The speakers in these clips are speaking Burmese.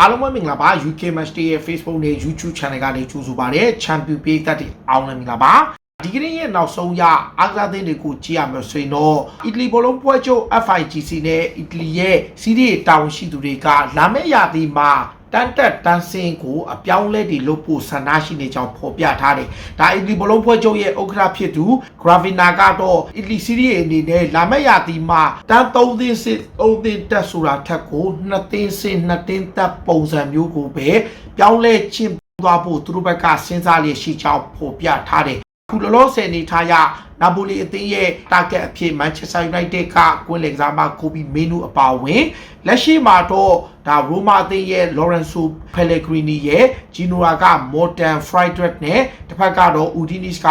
အားလုံးပဲမင်္ဂလာပါ UK Match Day ရဲ့ Facebook နဲ့ YouTube Channel ကနေကြိုဆိုပါရစေ Champion ပေးသက်တွေအားလုံးမင်္ဂလာပါ ဒီကနေ့ရဲ့နောက်ဆုံးရအားကစားသင်းတွေကိုကြည့်ရမယ်ဆိုရင်တော့အီတလီဘောလုံးပွဲချုပ် FIGC နဲ့အီတလီရဲ့စီးရီးတာဝန်ရှိသူတွေကလာမယ့်ရာသီမှာတန်တက်တန်းစင်ကိုအပြောင်းလဲတွေလုပ်ဖို့ဆန္ဒရှိနေကြောင်းဖော်ပြထားတယ်။ဒါအီတလီဘောလုံးဖွဲ့ချုပ်ရဲ့ဥက္ကဋ္ဌဖြစ်သူ Gravina ကတော့အီတလီစီးရီးအနေနဲ့လာမယ့်ရာသီမှာတန်း3သင်းစစ်3သင်းတက်ဆိုတာထက်ကို2သင်းစစ်2သင်းတက်ပုံစံမျိုးကိုပဲပြောင်းလဲချင်းသွားဖို့သူတို့ဘက်ကစဉ်းစားလျက်ရှိကြောင်းဖော်ပြထားတယ်။ ခုလောလောဆယ်နေထားရ နာပိုလီအသင်းရဲ့ target အဖြစ် Manchester United ကကွင်းလင်ကစားမကိုဘီမင်းနူအပါအဝင်လက်ရှိမှာတော့ဒါရိုမာအသင်းရဲ့ Lorenzo Pellegrini ရဲ့ Genoa က Morten Friedrich နဲ့တစ်ဖက်ကတော့ Udinese က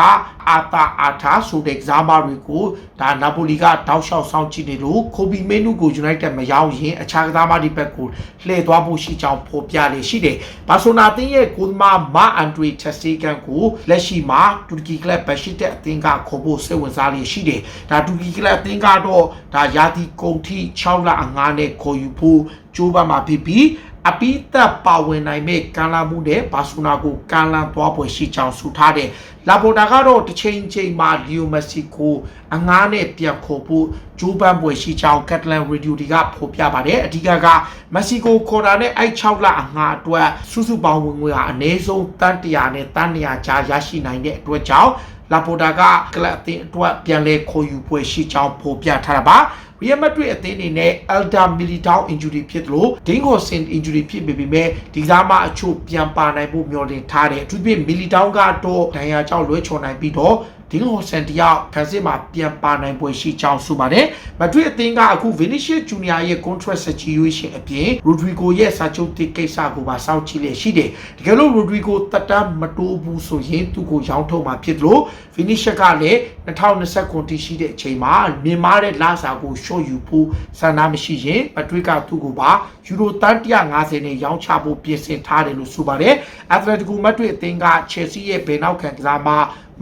Arta Arta ဆိုတဲ့ကစားမတွေကိုဒါနာပိုလီကတောက်လျှောက်ဆောင်ကြည့်နေလို့ကိုဘီမင်းနူကို United မရောက်ရင်အခြားကစားမတွေဘက်ကိုလှည့်သွားဖို့ရှိကြောင်းဖော်ပြလေရှိတယ်။ဘာဆိုနာအသင်းရဲ့ကိုသမားမာအန်ဒရီတက်စတီကန်ကိုလက်ရှိမှာတူရကီကလပ်ဘက်ရှိတဲ့အသင်းကခေါ်ဖို့စိတ်ဝင်စားလေရှိတယ်။ဒါတူရကီကလပ်အသင်းကတော့ဒါယာတီကုန်ထိ6လအငားနဲ့ခေါ်ယူဖို့ကြိုးပမ်းမှာဖြစ်ပြီးအပိသက်ပါဝင်နိုင်မဲ့ကန်လာမှုနဲ့ဘာဆိုနာကိုကန်လန်သွားပွဲရှိကြောင်းဆိုထားတယ်။လာပေါ်တာကတော့တစ်ချိန်ချိန်မှာလီယိုမက်ဆီကိုအငားနဲ့ပြန်ခေါ်ဖို့ဂျိုးပန်းပွဲရှိကြောင်းကက်တလန်ရေဒီယိုတွေကဖော်ပြပါတယ်။အဓိကကမက်ဆီကိုခေါ်တာနဲ့အဲ့6လအငားအတွက်စုစုပေါင်းဝင်ငွေဟာအနည်းဆုံးတန်100နဲ့တန်200ကြားရရှိနိုင်တဲ့အတွက်ကြောင့် လာပေါ်တာကကလပ်အသင်းအတွက်ပြန်လဲခေါ်ယူပွဲရှိကြောင်းဖော်ပြထားတာပါ။ Real Madrid အသင်းအနေနဲ့ Elder Militao injury ဖြစ်သလို Dingosin injury ဖြစ်ပေပေမဲ့ဒီကစားမအချို့ပြန်ပါနိုင်ဖို့မျှော်လင့်ထားတယ်အထူးသဖြင့် Militao ကတော့ဒဏ်ရာကြောင့်လွဲချော်နိုင်ပြီးတော့ ဒီလိုဆန်တယောက်ခန်းစစ်မှာပြန်ပါနိုင်ပွဲရှိကြောင်းဆိုပါတယ်။မက်ဒရစ်အသင်းကအခု Vinicius Junior ရဲ့ contract situation အပြင် Rodrigo ရဲ့စာချုပ်တစ်ကိစ္စကိုပါစောင့်ကြည့်လျက်ရှိတယ်။တကယ်လို့ Rodrigo တက်တမ်းမတိုးဘူးဆိုရင်သူ့ကိုရောင်းထုတ်မှာဖြစ်လို့ Vinicius ကလည်း2020ခုနှစ်ရှိတဲ့အချိန်မှာမြင်မာတဲ့လစာကိုရှော့ယူဖို့ဆန္ဒမရှိရင်မက်ဒရစ်ကသူ့ကိုပါ ယူရိုတန်150နဲ့ရောင်းချဖို့ပြင်ဆင်ထားတယ်လို့ဆိုပါတယ်။ Atletico Madrid အသင်းက Chelsea ရဲ့ဘယ်နောက်ခံကစားမ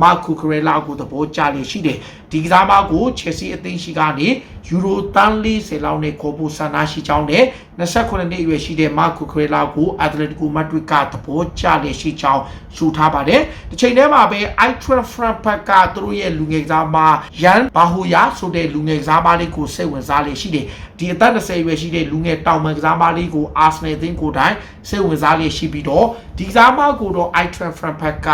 မာကူကရဲလာကိုသဘောကျလေရှိတယ် ဒီကစားမကို Chelsea အသင်းရှိကနေယူရိုတန်40လောက်နဲ့ခေါ်ဖို့ဆန္ဒရှိကြောင်းနဲ့29နှစ်အရွယ်ရှိတဲ့မာကူကရဲလာကို Atletico Madrid ကသဘောကျလေရှိကြောင်းရှုထားပါတယ်ဒီချိန်ထဲမှာပဲ Eintracht Frankfurt ကသူတို့ရဲ့လူငယ်ကစားမ Jan Bahoya ဆိုတဲ့လူငယ်ကစားမလေးကိုစိတ်ဝင်စားလေရှိတယ်ဒီအသက်20အရွယ်ရှိတဲ့လူငယ်တောင်ပန်ကစားမလေးကို Arsenal အသင်းကိုယ်တိုင်စိတ်ဝင်စားလေရှိပြီးတော့ဒီကစားမကိုတော့ Eintracht Frankfurt က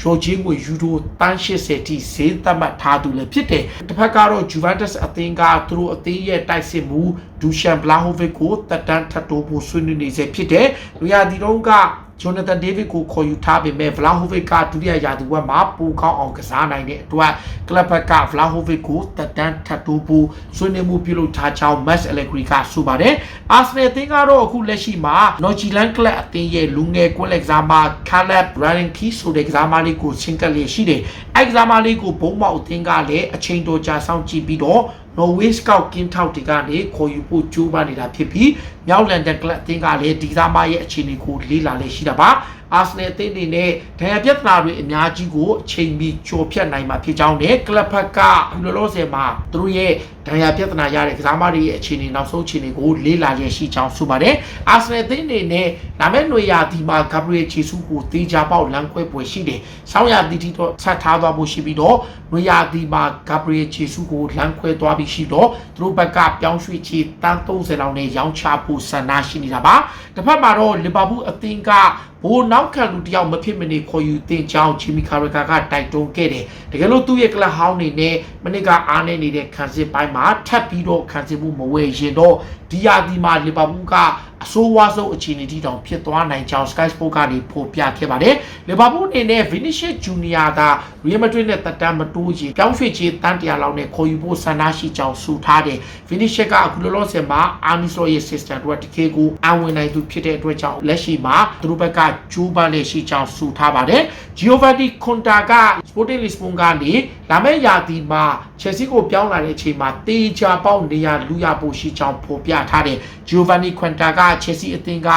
ရောချင်းငွေယူရိုတန်း80ထိဈေးသတ်မှတ်ထားသူလည်းဖြစ်တယ်တစ်ဖက်ကတော့ Juventus အသင်းကသူတို့အသင်းရဲ့တိုက်စစ်မှုဒူရှန်ဘလာဟိုဗစ်ကိုတက်တန်းထပ်တိုးဖို့ဆွေးနွေးနေစေဖြစ်တယ်လူရဒီတော့က ဂျိုနာသန်ဒေးဗစ်ကိုခေါ်ယူထားပေမဲ့ဗလာဟိုဗစ်ကဒုတိယရာသီဝက်မှာပိုကောင်းအောင်ကစားနိုင်တဲ့အတွက်ကလပ်ဘက်ကဗလာဟိုဗစ်ကိုတက်တန်းထပ်တိုးဖို့ဆွေးနွေးမှုပြုလုပ်ထားကြောင်းမက်အလက်ဂရီကဆိုပါတယ်အာဆနယ်အသင်းကတော့အခုလက်ရှိမှာနော်ဂျီလန်ကလပ်အသင်းရဲ့လူငယ်ကွင်းလက်ကစားမကာလက်ဘရန်ကီဆိုတဲ့ကစားမလေးကိုချင်းကပ်လျက်ရှိတယ်အဲကစားမလေးကိုဘုံမောက်အသင်းကလည်းအချိန်တော်ကြာဆောင်ကြည့်ပြီးတော့ Norway Scout ကင်းထောက်တွေကနေခေါ်ယူဖို့ကြိုးပမ်းနေတာဖြစ်ပြီးမြောက်လန်ဒန်ကလပ်အသင်းကလည်းဒီစားမရဲ့အခြေအနေကိုလေ့လာလေ့ရှိတာပါ အာဆင်နယ်အသင်းအနေနဲ့ဒဏ်ရာပြဿနာတွေအများကြီးကိုအချိန်မီချိုဖြတ်နိုင်မှာဖြစ်ကြောင်းနဲ့ကလပ်ဖက်ကလောလောဆယ်မှာသူတို့ရဲ့ဒဏ်ရာပြဿနာရတဲ့ကစားမတွေရဲ့အခြေအနေနောက်ဆုံးအခြေအနေကိုလေ့လာရရှိကြောင်းဆိုပါတယ်။အာဆင်နယ်အသင်းအနေနဲ့လာမယ့်နွေရာသီမှာဂါဘရီယယ်ချေဆူကိုတေချာပေါက်လမ်းခွဲပွဲရှိတယ်။ဆောင်းရာသီထိတော့ဆက်ထားသွားဖို့ရှိပြီးတော့နွေရာသီမှာဂါဘရီယယ်ချေဆူကိုလမ်းခွဲသွားပြီးရှိတော့သူတို့ဘက်ကပြောင်းရွှေ့ချေတန်း30လောက်နဲ့ရောင်းချဖို့ဆန္ဒရှိနေတာပါ။တစ်ဖက်မှာတော့လီဗာပူးအသင်းက ဘိုးနောက်ခံလူတယောက်မဖြစ်မနေခေါ်ယူတင်ကြောင်းဂျီမီကာရကာကတိုက်တွန်းခဲ့တယ်။တကယ်လို့သူ့ရဲ့ကလပ်ဟောင်းနေနဲ့မနစ်ကအားနေနေတဲ့ခံစစ်ပိုင်းမှာထပ်ပြီးတော့ခံစစ်မှုမဝယ်ရင်တော့ဒီယာဒီမှာလီဗာပူးက အဆိုးဝါးဆုံးအခြေအနေတိတောင်ဖြစ်သွားနိုင်ကြောင်း Sky Sport ကနေဖော်ပြခဲ့ပါတယ်။လီဗာပူးအနေနဲ့ Vinicius Junior က Real Madrid နဲ့တက်တမ်းမတိုးချေပြောင်းရွှေ့ချေတန်းတရာလောက်နဲ့ခေါ်ယူဖို့ဆန္ဒရှိကြောင်းဆိုထားတယ်။ Vinicius ကအခုလောလောဆယ်မှာ Arne Slot ရဲ့ sister တို့တကေကိုအဝင်နိုင်သူဖြစ်တဲ့အတွက်ကြောင့်လက်ရှိမှာသူတို့ဘက်ကဂျိုးပန်းလေးရှိကြောင်းဆိုထားပါတယ်။ Giovanni Conta က Sporting Lisbon ကနေ လာမယ့်ရာသီမှာ Chelsea ကိုပြောင်းလာတဲ့အချိန်မှာတေချာပေါက်နေရလူရဖို့ရှိကြောင်းဖော်ပြထားတယ်။ Giovanni Conta ကချက်စီအသင်းက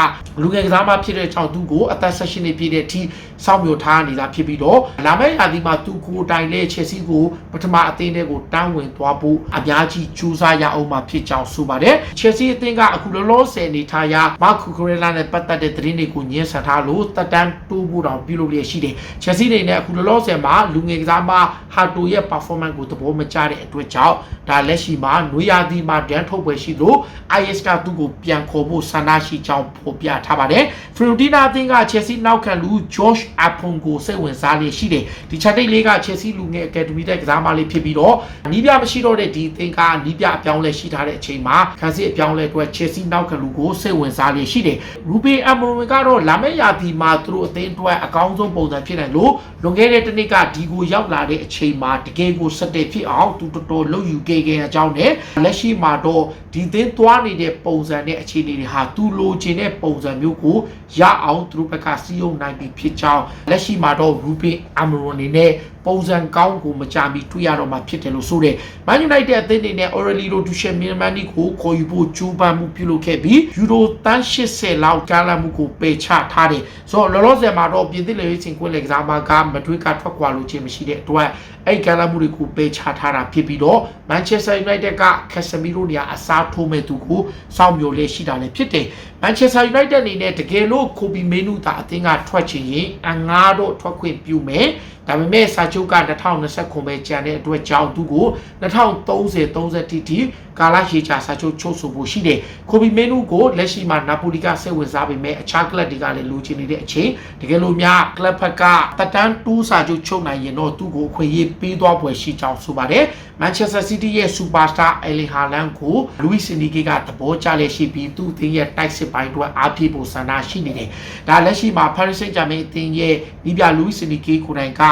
လူငယ်ကစားမဖြစ်တဲ့ကြောင့်သူ့ကိုအသက်16နှစ်ပြည့်တဲ့အထိစောင့်မျှော်ထားနေတာဖြစ်ပြီးတော့လာမယ့်ရာသီမှာသူကိုယ်တိုင်လည်းချက်စီကိုပထမအသင်းတွေကိုတန်းဝင်သွားဖို့အများကြီးကြိုးစားရအောင်မှာဖြစ်ကြောင်းဆိုပါတယ်ချက်စီအသင်းကအခုလောလောဆယ်အနေထားရမာကူခရီလာနဲ့ပတ်သက်တဲ့သတင်းတွေကိုညှင်းဆန်ထားလို့တက်တန်းတိုးဖို့တောင်ပြုလုပ်လျက်ရှိတယ်ချက်စီတွေနဲ့အခုလောလောဆယ်မှာလူငယ်ကစားမဟာတိုရဲ့ performance ကိုသဘောမကျတဲ့အတွက်ကြောင့်ဒါလက်ရှိမှာနွေရာသီမှာဒန်ထုတ်ပွဲရှိလို့ IS ကသူ့ကိုပြန်ခေါ်ဖို့ဆန္ဒရှိကြောင်းဖော်ပြထားပါတယ်ဖရီဒီနာအသင်းကချက်စီနောက်ခံလူ Josh Apon ကိုစိတ်ဝင်စားလျက်ရှိတယ်ဒီချက်တိတ်လေးကချက်စီလူငယ်အကယ်ဒမီတဲ့ကစားမလေးဖြစ်ပြီးတော့နီးပြမရှိတော့တဲ့ဒီအသင်းကနီးပြအပြောင်းလဲရှိထားတဲ့အချိန်မှာခန်းစစ်အပြောင်းလဲအတွက်ချက်စီနောက်ခံလူကိုစိတ်ဝင်စားလျက်ရှိတယ်ရူဘီအမရိုဝင်ကတော့လာမယ့်ရာသီမှာသူတို့အသင်းအတွက်အကောင်းဆုံးပုံစံဖြစ်တယ်လို့လွန်ခဲ့တဲ့တစ်နှစ်ကဒီကိုရောက်လာတဲ့အချိန်မှာတကယ်ကိုစက်တဲ့ဖြစ်အောင်သူတော်တော်လုပ်ယူခဲ့ခဲ့အကြောင်းနဲ့လက်ရှိမှာတော့ဒီသင်းသွားနေတဲ့ပုံစံနဲ့အခြေအနေတွေဟာသူလိုချင်တဲ့ပုံစံမျိုးကိုရအောင်သူတို့ဘက်ကစီယုံနိုင်ပြီဖြစ်ကြောင်းလက်ရှိမှာတော့ရူဘီအမရိုအနေနဲ့ ပုံစံကောင်းကိုမကြမီတွေ့ရတော့မှာဖြစ်တယ်လို့ဆိုတယ်။ Man United အသင်းအနေနဲ့ Aurelio Duchamp Milmani ကိုခေါ်ယူဖို့ကြိုးပမ်းမှုပြုလုပ်ခဲ့ပြီးယူရိုတန်း80လောက်ကားလမှုကိုပယ်ချထားတယ်။ဆိုတော့လောလောဆယ်မှာတော့ပြင်သစ်လေရေးချင်းကွင်းလေကစားမကမတွေးကထွက်ခွာလို့ခြင်းမရှိတဲ့အတွက်အဲ့ကားလမှုတွေကိုပယ်ချထားတာဖြစ်ပြီးတော့ Manchester United က Casemiro နေရာအစားထိုးမဲ့သူကိုစောင့်မျိုးလေးရှိတာလည်းဖြစ်တယ်။ Manchester United အနေနဲ့တကယ်လို့ Kobe Menu တာအသင်းကထွက်ချင်ရင်အငားတော့ထွက်ခွင့်ပြုမယ်။ဒါပေမဲ့စာချုပ်က2029ပဲကျန်တဲ့အတွက်ကြောင့်သူကို2030 30တိတိကာလာရှေချာစာချုပ်ချုပ်ဆိုဖို့ရှိတယ်။ကိုဘီမင်းနူကိုလက်ရှိမှာနာပိုလီကစိတ်ဝင်စားပေမဲ့အခြားကလပ်တွေကလည်းလိုချင်နေတဲ့အချိန်တကယ်လို့များကလပ်ဖက်ကတက်တန်းတူးစာချုပ်ချုပ်နိုင်ရင်တော့သူ့ကိုအခွင့်အရေးပေးသွားပွဲရှိကြောင်းဆိုပါတယ်။ Manchester City ရဲ့ Superstar Erling Haaland ကို Luis Enrique ကသဘောကျလက်ရှိပြီးသူ့အသင်းရဲ့တိုက်စစ်ပိုင်းအတွက်အားပြေဖို့ဆန္ဒရှိနေတယ်။ဒါလက်ရှိမှာ Paris Saint-Germain အသင်းရဲ့ဒီပြ Luis Enrique ကိုယ်တိုင်က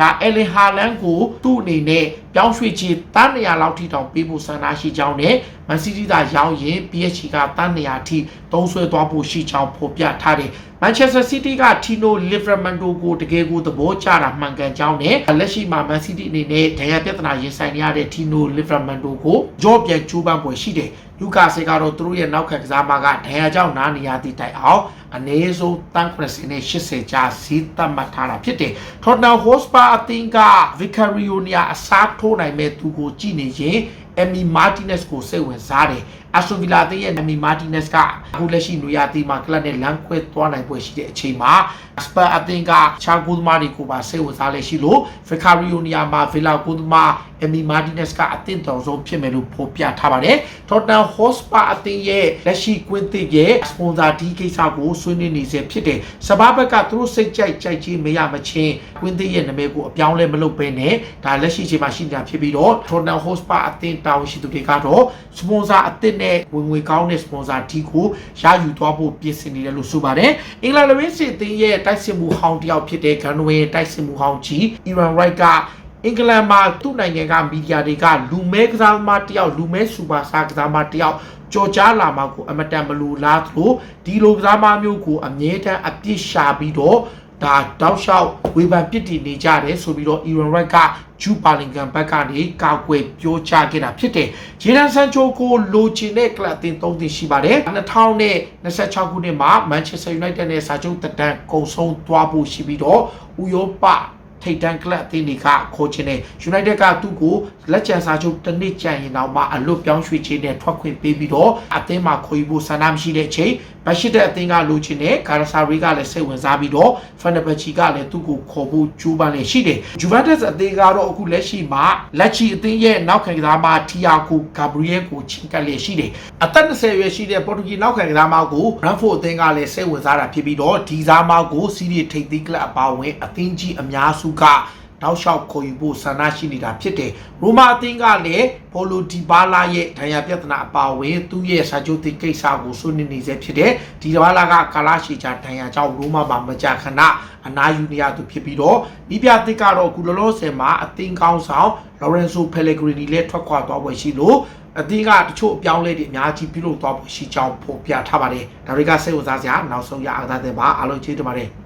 ဒါအလင်ဟာလန်ကိုသူ့အနေနဲ့ ပြောင်းရွှေ့ခြင်းတန်း100လောက်ထိတောင်ပေးဖို့ဆန္ဒရှိကြောင်းနဲ့မန်စီးတီးသာရောင်းရင် PSG ကတန်း100ထိသုံးဆွဲသွားဖို့ရှိကြောင်းဖော်ပြထားတယ်။ Manchester City က Tino Livramento ကိုတကယ်ကိုသဘောကျတာမှန်ကန်ကြောင်းနဲ့လက်ရှိမှာ Man City အနေနဲ့ဒဏ်ရာပြဿနာရင်ဆိုင်နေရတဲ့ Tino Livramento ကိုကြော့ပြန်ကျိုးပန်းပွဲရှိတယ်။လူကာဆေကတော့သူတို့ရဲ့နောက်ခံကစားမကဒဏ်ရာကြောင့်နားနေရသည့်တိုင်အောင် အနည်းဆုံးတန်း90နဲ့80ကြားဈေးသတ်မှတ်ထားတာဖြစ်တယ်။ Tottenham Hotspur အသင်းက Vicario နေရာအစားထိုးနိုင်မဲ့သူကိုကြည့်နေရင် အမီမာတီနက်စ်ကိုစိတ်ဝင်စားတယ်အက်စတိုဗီလာအသင်းရဲ့အမီမာတီနက်စ်ကအခုလက်ရှိနွေရာသီမှာကလပ်နဲ့လမ်းခွဲသွားနိုင်ပွဲရှိတဲ့အချိန်မှာစပါအသင်းကချာဂိုသမားတွေကိုပါစိတ်ဝင်စားလေရှိလို့ဖီကာရီယိုနီယာမှာဗီလာဂိုသမားအမီမာတီနက်စ်ကအသင်းတော်ဆုံးဖြစ်မယ်လို့ဖော်ပြထားပါတယ်ထော်တန်ဟော့စပါအသင်းရဲ့လက်ရှိကွင်းသစ်ရဲ့စပွန်ဆာဒီကိစ္စကိုဆွေးနွေးနေစေဖြစ်တယ်စပါဘက်ကသူတို့စိတ်ကြိုက်ကြိုက်ချင်းမရမချင်းကွင်းသစ်ရဲ့နာမည်ကိုအပြောင်းလဲမလုပ်ဘဲနဲ့ဒါလက်ရှိချိန်မှာရှိနေတာဖြစ်ပြီးတော့ထော်တန်ဟော့စပါအသင်းတာဝန်ရှိသူတွေကတော့စပွန်ဆာအသစ်နဲ့ဝင်ငွေကောင်းတဲ့စပွန်ဆာဒီကိုရယူသွားဖို့ပြင်ဆင်နေတယ်လို့ဆိုပါတယ်အင်္ဂလန်လဝင်းစစ်အသင်းရဲ့တိုက်စစ်မှုဟောင်းတယောက်ဖြစ်တဲ့ဂန်နဝဲတိုက်စစ်မှုဟောင်းကြီးအီရန်ရိုက်ကအင်္ဂလန်မှာသူ့နိုင်ငံကမီဒီယာတွေကလူမဲကစားသမားတယောက်လူမဲစူပါစတားကစားသမားတယောက်ကြော်ကြားလာမှာကိုအမတန်မလူလားသလိုဒီလိုကစားသမားမျိုးကိုအမြဲတမ်းအပြစ်ရှာပြီးတော့ ဒါတောက်လျှောက်ဝေဖန်ပစ်တည်နေကြတယ်ဆိုပြီးတော့ Iran Right ကဂျူပါလင်ဂန်ဘက်ကနေကောက်ွယ်ပြောချခဲ့တာဖြစ်တယ်။ဂျေဒန်ဆန်ချိုကိုလိုချင်တဲ့ကလပ်အသင်း၃သင်းရှိပါတယ်။2026ခုနှစ်မှာ Manchester United နဲ့စာချုပ်တက်တန်းကုန်ဆုံးသွားဖို့ရှိပြီးတော့ဥရောပထိတ်တန်းကလပ်အသင်းတွေကခေါ်ချင်တယ် United ကသူ့ကိုလက်ချန်စာချုပ်တစ်နှစ်ကြာရင်တော့မှအလွတ်ပြောင်းရွှေ့ခြင်းနဲ့ထွက်ခွင့်ပေးပြီးတော့အသင်းမှာခေါ်ယူဖို့ဆန္ဒမရှိတဲ့အချိန် ဘရှိတဲ့အသင်းကလိုချင်တယ်ကာရဆာရီကလည်းစိတ်ဝင်စားပြီးတော့ဖန်နဘချီကလည်းသူ့ကိုခေါ်ဖို့ကြိုးပမ်းနေရှိတယ်ဂျူဗန်တက်စ်အသင်းကတော့အခုလက်ရှိမှာလက်ချီအသင်းရဲ့နောက်ခံကစားမတီယာကိုဂါဘရီယယ်ကိုချင်ကပ်လျက်ရှိတယ်အသက်20ရွယ်ရှိတဲ့ပေါ်တူဂီနောက်ခံကစားမကိုရန်ဖို့အသင်းကလည်းစိတ်ဝင်စားတာဖြစ်ပြီးတော့ဒီစားမကိုစီးရီထိပ်သီးကလပ်အပါဝင်အသင်းကြီးအများစုက တောက်လျှောက်ခေါ်ယူဖို့ဆန္ဒရှိနေတာဖြစ်တယ်။ရိုမာအသင်းကလည်းပိုလိုဒီဘာလာရဲ့ဒဏ်ရာပြဿနာအပါအဝင်သူ့ရဲ့စာချုပ်တိကိစ္စကိုဆွေးနွေးနေစေဖြစ်တယ်။ဒီဘာလာကကာလာရှိချာဒဏ်ရာကြောင့်ရိုမာမှာမကြခဏအနာယူနေရသူဖြစ်ပြီးတော့မိပြသစ်ကတော့ကုလလောဆယ်မှာအသင်းကောင်းဆောင်လော်ရန်ဆိုဖယ်လဂရီနီလည်းထွက်ခွာသွားပွဲရှိလို့အသင်းကတချို့အပြောင်းလဲတွေအများကြီးပြုလုပ်သွားဖို့ရှိကြောင်းဖော်ပြထားပါတယ်။ဒါတွေကစိတ်ဝင်စားစရာနောက်ဆုံးရအားသားတဲ့ပါအားလုံးကျေးဇူးတင်ပါတယ်။